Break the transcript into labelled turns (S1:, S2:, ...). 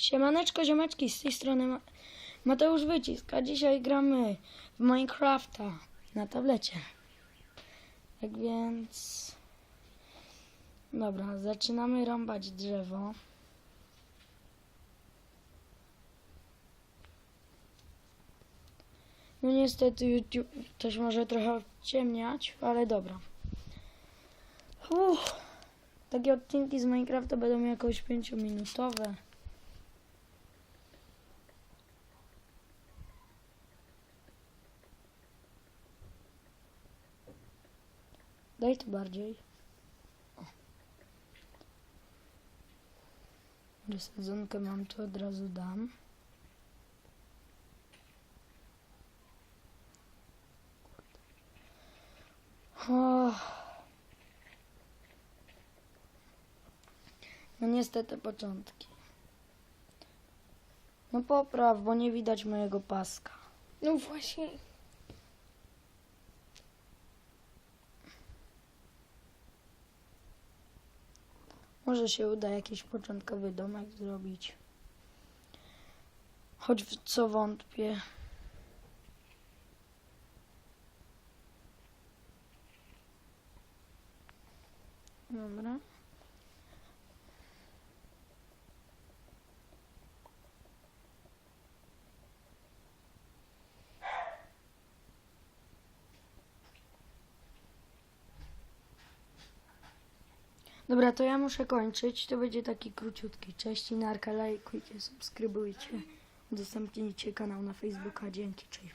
S1: Siemaneczko ziomeczki, z tej strony Ma- Mateusz Wycisk, a dzisiaj gramy w Minecrafta na tablecie. Tak więc... Dobra, zaczynamy rąbać drzewo. No niestety YouTube też może trochę ciemniać, ale dobra. Uff, takie odcinki z Minecrafta będą jakoś 5-minutowe. Daj tu bardziej. O. Sadzonkę mam tu, od razu dam. O. No niestety początki. No popraw, bo nie widać mojego paska.
S2: No właśnie.
S1: Może się uda jakiś początkowy domek zrobić. Choć w co wątpię. Dobra. Dobra, to ja muszę kończyć. To będzie taki króciutki. Cześć i narka, lajkujcie, subskrybujcie. Udostępnijcie kanał na Facebooka. Dzięki, cześć.